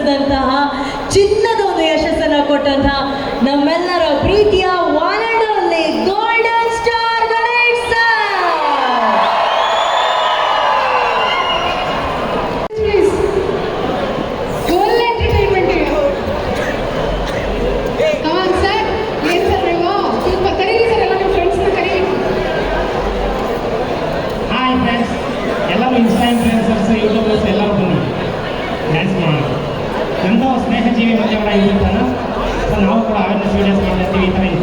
ತೋರಿಸಿದಂತಹ ಚಿನ್ನದ ಒಂದು ಯಶಸ್ಸನ್ನು ಕೊಟ್ಟಂತಹ ನಮ್ಮೆಲ್ಲರ ಪ್ರೀತಿಯ ಸೊ ನಾವು ಕೂಡ ಅವೇರ್ನೆಸ್ ವೀಡಿಯೋಸ್ ಮಾಡ್ತಾ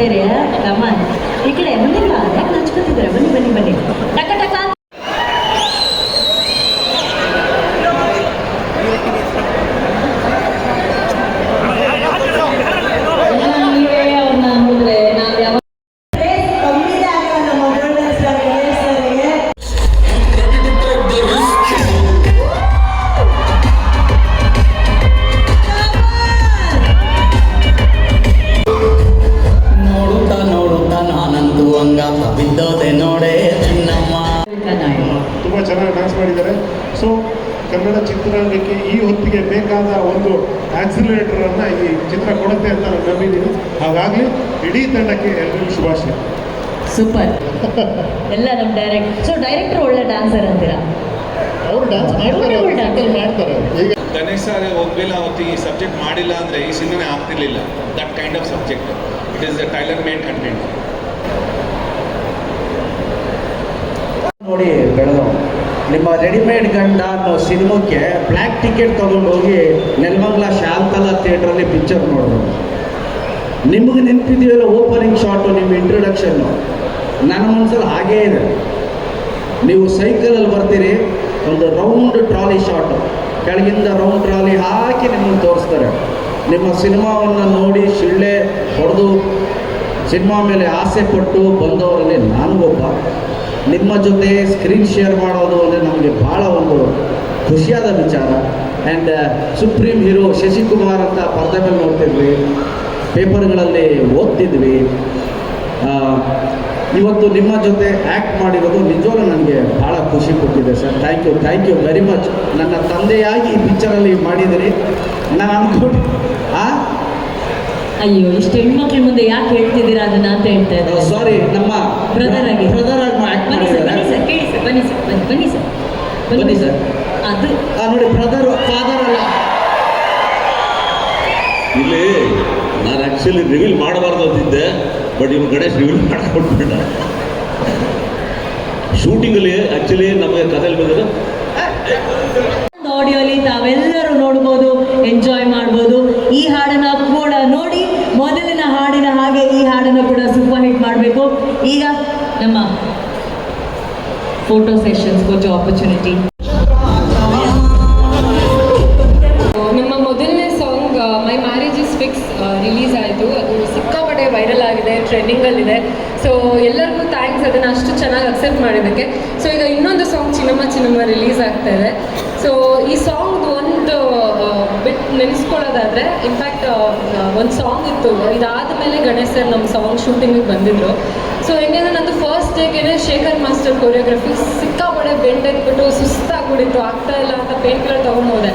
ಆಯ್ತು ಬೇರೆ ಕಮಾನ್ ಈ ಕಡೆ ಬಂದಿಲ್ಲ ಯಾಕೆ ಹಚ್ಕೊತಿದ್ದೀರಾ ಬನ್ನಿ ಬನ್ನಿ ಬನ್ನಿ. ಟಕ ಟಕ. ತುಂಬ ಚೆನ್ನಾಗಿ ಡ್ಯಾನ್ಸ್ ಮಾಡಿದ್ದಾರೆ. ಸೊ ಕನ್ನಡ ಚಿತ್ರರಂಗಕ್ಕೆ ಈ ಹೊತ್ತಿಗೆ ಬೇಕಾದ ಒಂದು ಆಕ್ಸಿಲೇಟರ್ ಅನ್ನ ಈ ಚಿತ್ರ ಕೊಡುತ್ತೆ ಅಂತ ನಾನು ನಂಬಿದ್ದೀನಿ. ಹಾಗಾಗಿ ಇಡೀ ತಂಡಕ್ಕೆ ಎಲ್ಲರಿಗೂ ಶುಭಾಶಯ. ಸೂಪರ್ ಎಲ್ಲ ನಮ್ಮ ಡೈರೆಕ್ಟ್ ಸೊ ಡೈರೆಕ್ಟರ್ ಒಳ್ಳೆ ಡ್ಯಾನ್ಸರ್ ಅಂತೀರಾ? ಅವರು ಡ್ಯಾನ್ಸ್ ಮಾಡ್ತಾರೆ ಅವ್ರು ಡ್ಯಾನ್ಸ್ ಮಾಡ್ತಾರೆ. ಈಗ ಗಣೇಶ್ ಸರ್ ಒಪ್ಪಿಲ್ಲ ಅವತ್ತು ಈ ಸಬ್ಜೆಕ್ಟ್ ಮಾಡಿಲ್ಲ ಅಂದರೆ ಈ ಸಿನಿಮಾನೇ ಆಗ್ತಿರ್ಲಿಲ್ಲ. That kind of subject it is the tailor made content ನೋಡಿ ಬೆಳೆದು ನಿಮ್ಮ ರೆಡಿಮೇಡ್ ಗಂಡ ಅನ್ನೋ ಸಿನಿಮಾಕ್ಕೆ ಬ್ಲ್ಯಾಕ್ ಟಿಕೆಟ್ ತಗೊಂಡು ಹೋಗಿ ನೆಲಮಂಗಲ ಶಾಂತಲಾ ಥಿಯೇಟ್ರಲ್ಲಿ ಪಿಕ್ಚರ್ ನೋಡಿದ್ರು ನಿಮಗೆ ನೆನಪಿದೆಯಲ್ಲ ಓಪನಿಂಗ್ ಶಾಟು ನಿಮ್ಮ ಇಂಟ್ರೊಡಕ್ಷನ್ನು ನನ್ನ ಮನಸ್ಸಲ್ಲಿ ಹಾಗೇ ಇದೆ. ನೀವು ಸೈಕಲಲ್ಲಿ ಬರ್ತೀರಿ, ಒಂದು ರೌಂಡ್ ಟ್ರಾಲಿ ಶಾಟು ಕೆಳಗಿಂದ ರೌಂಡ್ ಟ್ರಾಲಿ ಹಾಕಿ ನಿಮ್ಮನ್ನು ತೋರಿಸ್ತಾರೆ. ನಿಮ್ಮ ಸಿನಿಮಾವನ್ನು ನೋಡಿ ಶಿಳ್ಳೆ ಹೊಡೆದು, ಸಿನಿಮಾ ಮೇಲೆ ಆಸೆ ಪಟ್ಟು ಬಂದವರಲ್ಲಿ ನಾನು ಒಬ್ಬ ನಿಮ್ಮ ಜೊತೆ ಸ್ಕ್ರೀನ್ ಶೇರ್ ಮಾಡೋದು ಅಂದರೆ ನಮಗೆ ಭಾಳ ಒಂದು ಖುಷಿಯಾದ ವಿಚಾರ. ಆ್ಯಂಡ್ ಸುಪ್ರೀಂ ಹೀರೋ ಶಶಿಕುಮಾರ್ ಅಂತ ಪರದೆ ಮೇಲೆ ನೋಡ್ತಿದ್ವಿ. ಪೇಪರ್ಗಳಲ್ಲಿ ಓದ್ತಿದ್ವಿ. ಇವತ್ತು ನಿಮ್ಮ ಜೊತೆ ಆ್ಯಕ್ಟ್ ಮಾಡಿರೋದು ನಿಜವಾಗ್ಲೂ ನನಗೆ ಭಾಳ ಖುಷಿ ಕೊಟ್ಟಿದೆ sir. Thank you thank you very much ನನ್ನ ತಂದೆಯಾಗಿ ಈ ಪಿಕ್ಚರಲ್ಲಿ ಮಾಡಿದಿರಿ ನಾನು ಅನ್ಕೊಂಡು ಆ? ಅಯ್ಯೋ ಇಷ್ಟು ಹೆಣ್ಮಕ್ಳ ಮುಂದೆ ಯಾಕೆ ಹೇಳ್ತಿದ್ದೀರಾ ಅದನ್ನ ಅಂತ ಹೇಳ್ತಾ ಇದ್ದಾರೆ ಸಾರಿ ನಮ್ಮ ಬ್ರದರ್ ಆಗಿ. ಬ್ರದರ್ ಆಗಿ ಆ್ಯಕ್ಟ್ ಬನ್ನಿ ಸರ್ ಬನ್ನಿ ಮಾಡಿದ್ದಾರೆ ಸರ್ ಕೇಳಿ ಸರ್ ಬನ್ನಿ ಸರ್ ಬನ್ನಿ ಬನ್ನಿ ಸರ್ ಬನ್ನಿ ಸರ್ ಅದು ಆ, ನೋಡಿ ಬ್ರದರ್ ಫಾದರ್ ಅಲ್ಲ ಇಲ್ಲಿ ನಾನು ಆ್ಯಕ್ಚುಲಿ ರಿವೀಲ್ ಮಾಡಬಾರ್ದು ಅಂತಿದ್ದೆ ಬಟ್ ಇವ್ನು ಗಣೇಶ್ ರಿವೀಲ್ ಮಾಡಿಕೊಟ್ಬಿಟ್ಟ. ಶೂಟಿಂಗಲ್ಲಿ ಆ್ಯಕ್ಚುಲಿ ನಮಗೆ ಕಥೆಯಲ್ಲಿ ಬಂದಿದ್ದು ಆಡಿಯೋಲಿ ತಾವೆಲ್ಲರೂ ನೋಡ್ಬೋದು ಎಂಜಾಯ್ ಮಾಡ್ಬೋದು. ಈ ಹಾಡನ್ನ ಕೂಡ ನೋಡಿ ಮೊದಲಿನ ಹಾಡಿನ ಹಾಗೆ ಈ ಹಾಡನ್ನು ಕೂಡ ಸೂಪರ್ ಹಿಟ್ ಮಾಡಬೇಕು. ಈಗ ನಮ್ಮ ಫೋಟೋ ಸೆಷನ್ಸ್ ಕೊಚ್ಚೋ ಆಪರ್ಚುನಿಟಿ ನಮ್ಮ ಮೊದಲನೇ song my marriage is fix release ಆಯಿತು. ಅದು ಸಿಕ್ಕಾಪಟ್ಟೆ ವೈರಲ್ ಆಗಿದೆ ಟ್ರೆಂಡಿಂಗಲ್ಲಿದೆ ಸೊ ಎಲ್ಲರಿಗೂ ಥ್ಯಾಂಕ್ಸ್ ಅದನ್ನು ಅಷ್ಟು ಚೆನ್ನಾಗಿ ಅಕ್ಸೆಪ್ಟ್ ಮಾಡಿದ್ದಕ್ಕೆ. ಸೊ ಈಗ ಇನ್ನೊಂದು ಸಾಂಗ್ ಚಿನ್ನಮ್ಮ ಚಿನ್ನಮ್ಮ ರಿಲೀಸ್ ಆಗ್ತಾ ಇದೆ. ಸೊ ಈ ಸಾಂಗ್ ಒಂದು ಬಿಟ್ ನೆನೆಸ್ಕೊಳ್ಳೋದಾದ್ರೆ ಇನ್ಫ್ಯಾಕ್ಟ್ ಒಂದು ಸಾಂಗ್ ಇತ್ತು. ಇದಾದ ಮೇಲೆ ಗಣೇಶ್ ಸರ್ ನಮ್ಮ ಸಾಂಗ್ ಶೂಟಿಂಗಿಗೆ ಬಂದಿದ್ರು. ಸೊ ಹೆಂಗಂದ್ರೆ ನಂದು ಫಸ್ಟ್ ಡೇಗೆ ಶೇಖರ್ ಮಾಸ್ಟರ್ ಕೊರಿಯೋಗ್ರಫಿ ಸಿಕ್ಕಾಪಡೆ ಬೆಂಡ್ ಎತ್ಬಿಟ್ಟು ಸುಸ್ತಾಗ್ಬಿಟ್ಟಿತ್ತು. ಆಗ್ತಾ ಇಲ್ಲ ಅಂತ ಪೇಂಟ್ಗಳು ತೊಗೊಂಡೋದೆ